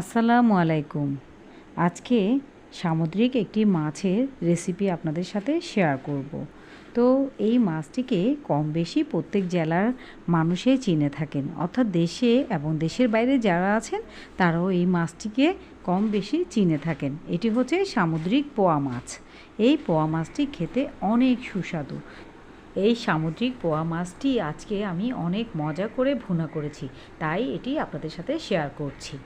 আসসালামু আলাইকুম। আজকে সামুদ্রিক একটি মাছের রেসিপি আপনাদের সাথে শেয়ার করব। তো এই মাছটিকে কম বেশি প্রত্যেক জেলার মানুষই চিনে থাকেন, অর্থাৎ দেশে এবং দেশের বাইরে যারা আছেন, তারাও এই মাছটিকে কম বেশি চিনে থাকেন। এটি হচ্ছে সামুদ্রিক পোয়া মাছ। এই পোয়া মাছটি খেতে অনেক সুস্বাদু। এই সামুদ্রিক পোয়া মাছটি আজকে আমি অনেক মজা করে ভুনা করেছি, তাই এটি আপনাদের সাথে শেয়ার করছি।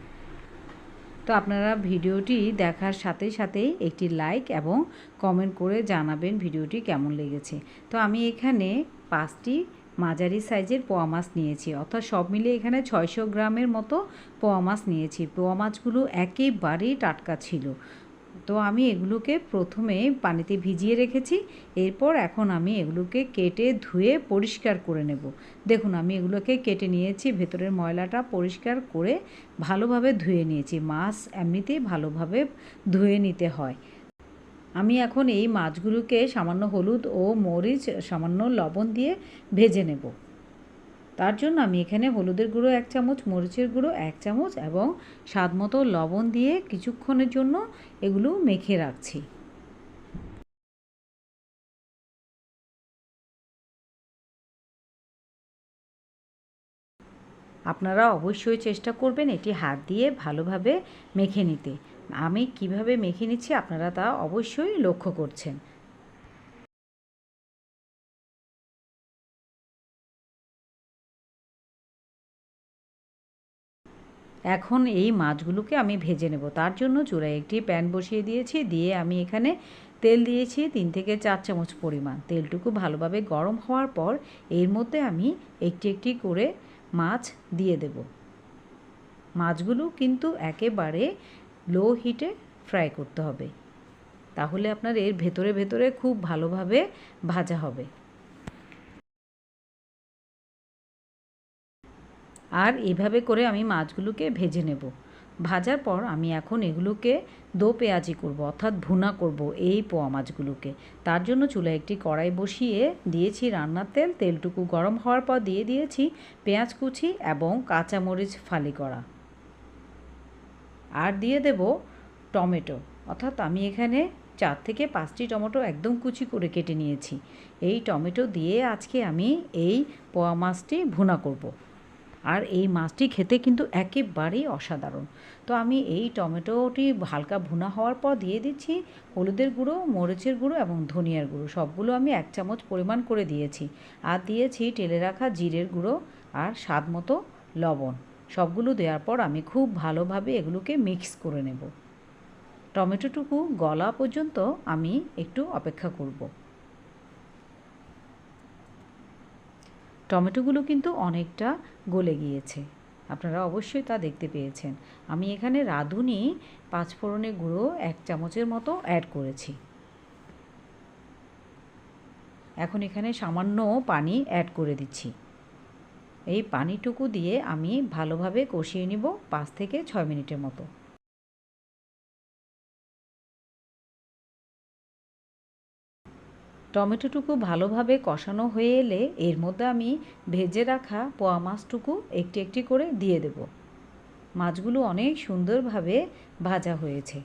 তো আপনারা ভিডিওটি দেখার সাথে সাথেই একটি লাইক এবং কমেন্ট করে জানাবেন ভিডিওটি কেমন লেগেছে। তো আমি এখানে পাঁচটি মাঝারি সাইজের পোয়া মাছ নিয়েছি, অর্থাৎ সব মিলে এখানে ছয়শো গ্রামের মতো পোয়া মাছ নিয়েছি। পোয়া মাছগুলো একেবারেই টাটকা ছিল। তো আমি এগুলোকে প্রথমে পানিতে ভিজিয়ে রেখেছি, এরপর এখন আমি এগুলোকে কেটে ধুয়ে পরিষ্কার করে নেব। দেখুন, আমি এগুলোকে কেটে নিয়েছি, ভেতরের ময়লাটা পরিষ্কার করে ভালোভাবে ধুয়ে নিয়েছি। মাছ এমনিতেই ভালোভাবে ধুয়ে নিতে হয়। আমি এখন এই মাছগুলোকে সামান্য হলুদ ও মরিচ, সামান্য লবণ দিয়ে ভেজে নেব। তার জন্য আমি এখানে হলুদের গুঁড়ো এক চামচ, মরিচের গুঁড়ো এক চামচ এবং স্বাদ মতো লবণ দিয়ে কিছুক্ষণের জন্য এগুলো মেখে রাখছি। আপনারা অবশ্যই চেষ্টা করবেন এটি হাত দিয়ে ভালোভাবে মেখে নিতে। আমি কীভাবে মেখে নিচ্ছি আপনারা তা অবশ্যই লক্ষ্য করছেন। এখন এই মাছগুলোকে আমি ভেজে নেব। তার জন্য চূড়ায় একটি প্যান বসিয়ে দিয়েছি। দিয়ে আমি এখানে তেল দিয়েছি তিন থেকে চার চামচ পরিমাণ। তেলটুকু ভালোভাবে গরম হওয়ার পর এর মধ্যে আমি একটি একটি করে মাছ দিয়ে দেব। মাছগুলো কিন্তু একেবারে লো হিটে ফ্রাই করতে হবে। তাহলে আপনার এর ভেতরে ভেতরে খুব ভালোভাবে ভাজা হবে। আর এভাবে করে আমি মাছগুলোকে ভেজে নেব। ভাজার পর আমি এখন এগুলোকে দো পেঁয়াজি করব, অর্থাৎ ভুনা করব এই পোয়া মাছগুলোকে। তার জন্য চুলায় একটি কড়াই বসিয়ে দিয়েছি রান্নার তেল। তেলটুকু গরম হওয়ার পর দিয়ে দিয়েছি পেঁয়াজ কুচি এবং কাঁচামরিচ ফালি করা। আর দিয়ে দেব টমেটো, অর্থাৎ আমি এখানে চার থেকে পাঁচটি টমেটো একদম কুচি করে কেটে নিয়েছি। এই টমেটো দিয়ে আজকে আমি এই পোয়া মাছটি ভুনা করব। আর এই মাছটি খেতে কিন্তু একেবারেই অসাধারণ। তো আমি এই টমেটোটি হালকা ভুনা হওয়ার পর দিয়ে দিচ্ছি হলুদের গুঁড়ো, মরিচের গুঁড়ো এবং ধনিয়ার গুঁড়ো। সবগুলো আমি এক চামচ পরিমাণ করে দিয়েছি আর দিয়েছি টেলে রাখা জিরের গুঁড়ো আর স্বাদ মতো লবণ। সবগুলো দেওয়ার পর আমি খুব ভালোভাবে এগুলোকে মিক্স করে নেব। টমেটোটুকু গলা পর্যন্ত আমি একটু অপেক্ষা করব। টমেটোগুলো কিন্তু অনেকটা গলে গিয়েছে। আপনারা অবশ্যই তা দেখতে পেয়েছেন। আমি এখানে রাঁধুনি পাঁচফোড়নের গুঁড়ো এক চামচের মতো অ্যাড করেছি। এখন এখানে সামান্য পানি অ্যাড করে দিচ্ছি। এই পানিটুকু দিয়ে আমি ভালোভাবে কষিয়ে নিব পাঁচ থেকে ছয় মিনিটের মতো। টমেটোটুকু ভালোভাবে কষানো হয়ে এলে এর মধ্যে আমি ভেজে রাখা পোয়া মাছটুকু একটি একটি করে দিয়ে দেব। মাছগুলো অনেক সুন্দরভাবে ভাজা হয়েছে।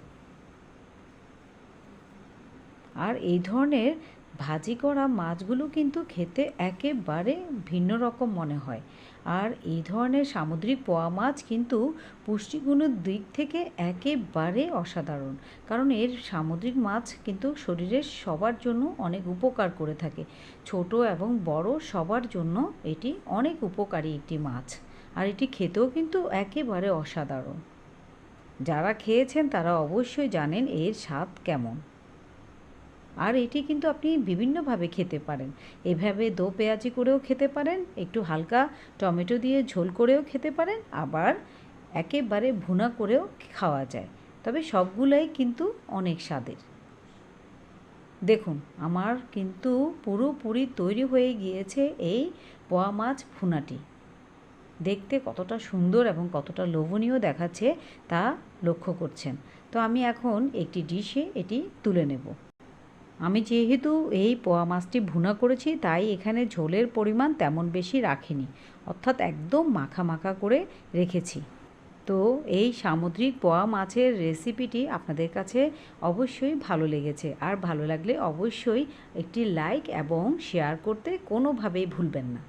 আর এই ধরনের ভাজি করা মাছগুলো কিন্তু খেতে একেবারে ভিন্ন রকম মনে হয়। আর এই ধরনের সামুদ্রিক পোয়া মাছ কিন্তু পুষ্টিগুণের দিক থেকে একেবারে অসাধারণ। কারণ এর সামুদ্রিক মাছ কিন্তু শরীরের সবার জন্য অনেক উপকার করে থাকে। ছোট এবং বড় সবার জন্য এটি অনেক উপকারী একটি মাছ। আর এটি খেতেও কিন্তু একেবারে অসাধারণ। যারা খেয়েছেন তারা অবশ্যই জানেন এর স্বাদ কেমন। আর এটি কিন্তু আপনি বিভিন্নভাবে খেতে পারেন। এভাবে দো পেঁয়াজি করেও খেতে পারেন, একটু হালকা টমেটো দিয়ে ঝোল করেও খেতে পারেন, আবার একেবারে ভুনা করেও খাওয়া যায়। তবে সবগুলাই কিন্তু অনেক স্বাদের। দেখুন, আমার কিন্তু পুরোপুরি তৈরি হয়ে গিয়েছে এই পোয়া মাছ ভুনাটি। দেখতে কতটা সুন্দর এবং কতটা লোভনীয় দেখাচ্ছে তা লক্ষ্য করছেন। তো আমি এখন একটি ডিশে এটি তুলে নেব। আমি যেহেতু এই পোয়া মাছটি ভুনা করেছি, তাই এখানে ঝোলের পরিমাণ তেমন বেশি রাখিনি। অর্থাৎ একদম মাখা মাখা করে রেখেছি। তো এই সামুদ্রিক পোয়া মাছের রেসিপিটি আপনাদের কাছে অবশ্যই ভালো লেগেছে। আর ভালো লাগলে অবশ্যই একটি লাইক এবং শেয়ার করতে কোনোভাবেই ভুলবেন না।